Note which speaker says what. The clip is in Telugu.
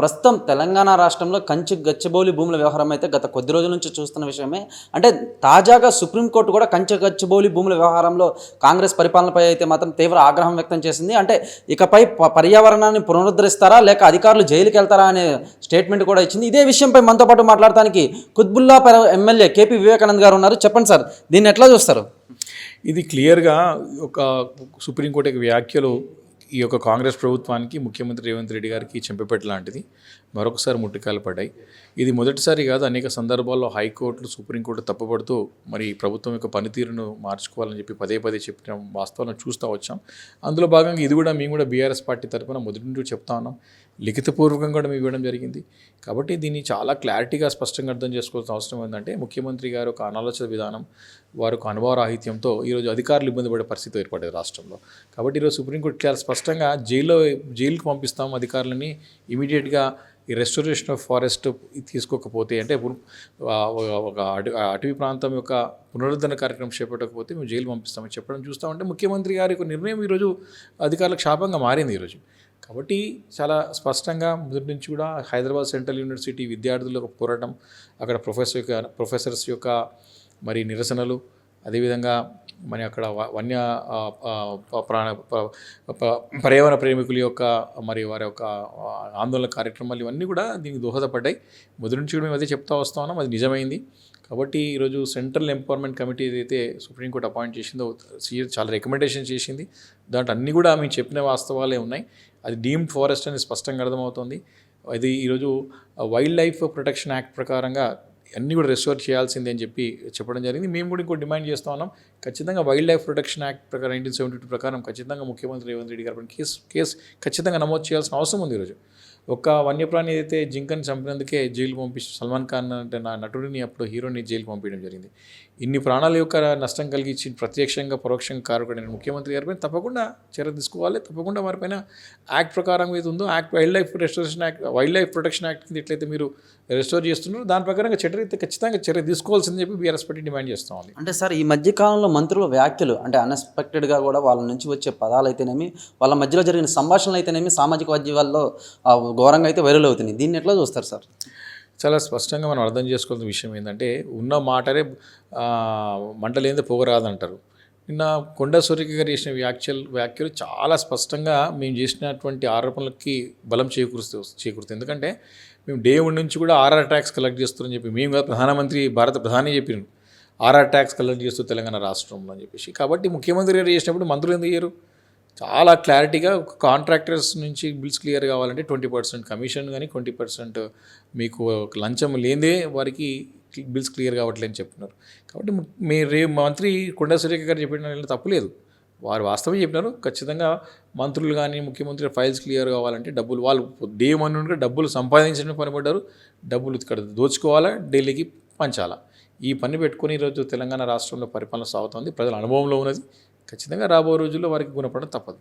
Speaker 1: ప్రస్తుతం తెలంగాణ రాష్ట్రంలో కంచి గచ్చిబౌలి భూముల వ్యవహారం అయితే గత కొద్ది రోజుల నుంచి చూస్తున్న విషయమే. అంటే తాజాగా సుప్రీంకోర్టు కూడా కంచి గచ్చిబౌలి భూముల వ్యవహారంలో కాంగ్రెస్ పరిపాలనపై అయితే మాత్రం తీవ్ర ఆగ్రహం వ్యక్తం చేసింది. అంటే ఇకపై పర్యావరణాన్ని పునరుద్ధరిస్తారా లేక అధికారులు జైలుకి వెళ్తారా అనే స్టేట్మెంట్ కూడా ఇచ్చింది. ఇదే విషయంపై మనతో పాటు మాట్లాడటానికి కుత్బుల్లా ఎమ్మెల్యే కేపీ వివేకానంద్ గారు ఉన్నారు. చెప్పండి సార్ దీన్ని ఎట్లా చూస్తారు?
Speaker 2: ఇది క్లియర్గా ఒక సుప్రీంకోర్టు యొక్క వ్యాఖ్యలు ఈ యొక్క కాంగ్రెస్ ప్రభుత్వానికి ముఖ్యమంత్రి రేవంత్ రెడ్డి గారికి చెంపపెట్ట లాంటిది. మరొకసారి ముట్టికాయలు పడ్డాయి. ఇది మొదటిసారి కాదు అనేక సందర్భాల్లో హైకోర్టులు సుప్రీంకోర్టు తప్పుపడుతూ మరి ప్రభుత్వం యొక్క పనితీరును మార్చుకోవాలని చెప్పి పదే పదే చెప్పిన వాస్తవాలను చూస్తూ వచ్చాం. అందులో భాగంగా ఇది కూడా మేము కూడా బీఆర్ఎస్ పార్టీ తరఫున మొదటి నుండి చెప్తా ఉన్నాం. లిఖితపూర్వకంగా కూడా మేము ఇవ్వడం జరిగింది. కాబట్టి దీన్ని చాలా క్లారిటీగా స్పష్టంగా అర్థం చేసుకోవాల్సిన అవసరం ఏంటంటే ముఖ్యమంత్రి గారు ఒక అనాలోచన విధానం వారికి అనుభవరాహిత్యంతో ఈరోజు అధికారులు ఇబ్బంది పడే పరిస్థితి ఏర్పడేది రాష్ట్రంలో. కాబట్టి ఈరోజు సుప్రీంకోర్టు చాలా స్పష్టంగా జైల్లో జైలుకి పంపిస్తాం అధికారులని ఇమీడియట్గా ఈ రెస్టోరేషన్ ఆఫ్ ఫారెస్ట్ తీసుకోకపోతే అంటే ఒక అటవీ అటవీ ప్రాంతం యొక్క పునరుద్ధరణ కార్యక్రమం చేపట్టకపోతే మేము జైలు పంపిస్తామని చెప్పడం చూస్తామంటే ముఖ్యమంత్రి గారి యొక్క నిర్ణయం ఈరోజు అధికారులకు శాపంగా మారింది ఈరోజు. కాబట్టి చాలా స్పష్టంగా మొదటి నుంచి కూడా హైదరాబాద్ సెంట్రల్ యూనివర్సిటీ విద్యార్థుల పోరాటం అక్కడ ప్రొఫెసర్ యొక్క ప్రొఫెసర్స్ యొక్క మరి నిరసనలు అదేవిధంగా మరి అక్కడ వ- వన్య ప- ప్రాణ పర్యావరణ ప్రేమికుల యొక్క మరి వారి యొక్క ఆందోళన కార్యక్రమాలు ఇవన్నీ కూడా దీనికి దోహదపడ్డాయి. మొదటి నుంచి కూడా మేము అదే చెప్తా వస్తా ఉన్నాం అది నిజమైంది. కాబట్టి ఈరోజు సెంట్రల్ ఎంపవర్మెంట్ కమిటీ ఏదైతే సుప్రీంకోర్టు అపాయింట్ చేసిందో సీఎం చాలా రికమెండేషన్ చేసింది. దాంట్లో అన్నీ కూడా మేము చెప్పిన వాస్తవాలే ఉన్నాయి. అది డీమ్డ్ ఫారెస్ట్ అని స్పష్టంగా అర్థమవుతుంది. అది ఈరోజు వైల్డ్ లైఫ్ ప్రొటెక్షన్ యాక్ట్ ప్రకారంగా అన్నీ కూడా రెస్టోర్ చేయాల్సిందే అని చెప్పి చెప్పడం జరిగింది. మేము కూడా ఇంకో డిమాండ్ చేస్తా ఉన్నాం. ఖచ్చితంగా వైల్డ్ లైఫ్ ప్రొటెక్షన్ యాక్ట్ ప్రకారం నైన్టీన్ సెవెంటీ టూ ప్రకారం ఖచ్చితంగా ముఖ్యమంత్రి రేవంత్ రెడ్డి గారు కేసు కేసు ఖచ్చితంగా నమోదు చేయాల్సిన అవసరం ఉంది ఈరోజు. ఒక వన్యప్రాణి ఏదైతే జింకని చంపినందుకే జైలు పంపించి సల్మాన్ ఖాన్ అంటే నా నటుడిని అప్పుడు హీరోని జైలు పంపించడం జరిగింది. ఇన్ని ప్రాణాల యొక్క నష్టం కలిగించి ప్రత్యక్షంగా పరోక్షంగా కారకుడైన ముఖ్యమంత్రి గారిపైన తప్పకుండా చర్య తీసుకోవాలి. తప్పకుండా వారిపైన యాక్ట్ ప్రకారం ఏది ఉందో act wildlife restoration act wildlife protection act కింద ఎట్లయితే మీరు రెస్టోర్ చేస్తున్నారో దాని ప్రకారంగా చర్య అయితే ఖచ్చితంగా చర్య తీసుకోవాల్సిందని చెప్పి బీఆర్ఎస్ పార్టీ డిమాండ్ చేస్తాం
Speaker 1: అంటే సార్ ఈ మధ్య కాలంలో మంత్రుల వ్యాఖ్యలు అంటే అన్ఎక్స్పెక్టెడ్గా కూడా వాళ్ళ నుంచి వచ్చే పదాలు అయితేనేమి వాళ్ళ మధ్యలో జరిగిన సంభాషణలు అయితేనేమి సామాజిక మాధ్యమాల్లో ఘోరంగా అయితే వైరల్ అవుతున్నాయి. దీన్ని ఎట్లా చూస్తారు సార్?
Speaker 2: చాలా స్పష్టంగా మనం అర్థం చేసుకోవాల్సిన విషయం ఏంటంటే ఉన్న మాటనే ఆ, పోగరాదంటారు పొగరాదంటారు. నిన్న కొండ సూర్యకి గారు చేసిన వ్యాఖ్యలు వ్యాఖ్యలు చాలా స్పష్టంగా మేము చేసినటువంటి ఆరోపణలకి బలం చేకూరుస్తూ చేకూరుతుంది ఎందుకంటే మేము డే వన్ నుంచి కూడా ఆర్ఆర్ ట్యాక్స్ కలెక్ట్ చేస్తారని చెప్పి మేము కదా ప్రధానమంత్రి భారత ప్రధాని చెప్పినారు ఆర్ఆర్ ట్యాక్స్ కలెక్ట్ చేస్తూ తెలంగాణ రాష్ట్రంలో అని చెప్పేసి. కాబట్టి ముఖ్యమంత్రి గారు చేసినప్పుడు మంత్రులు ఎందుకు చేయరు? చాలా క్లారిటీగా కాంట్రాక్టర్స్ నుంచి బిల్స్ క్లియర్ కావాలంటే ట్వంటీ పర్సెంట్ కమిషన్ కానీ ట్వంటీ పర్సెంట్ మీకు లంచం లేదే వారికి బిల్స్ క్లియర్ కావట్లేదని చెప్తున్నారు. కాబట్టి మీ రే మంత్రి కొండా సురేఖ గారు చెప్పిన తప్పులేదు వారు వాస్తవం చెప్పినారు. ఖచ్చితంగా మంత్రులు కానీ ముఖ్యమంత్రి ఫైల్స్ క్లియర్ కావాలంటే డబ్బులు వాళ్ళు డే వన్ నుండి డబ్బులు సంపాదించడం పనిపడ్డారు. డబ్బులు ఇక్కడ దోచుకోవాలా ఢిల్లీకి పంచాలా? ఈ పని పెట్టుకుని ఈరోజు తెలంగాణ రాష్ట్రంలో పరిపాలన సాగుతోంది. ప్రజల అనుభవంలో ఉన్నది. ఖచ్చితంగా రాబోయే రోజుల్లో వారికి గుణపడడం తప్పదు.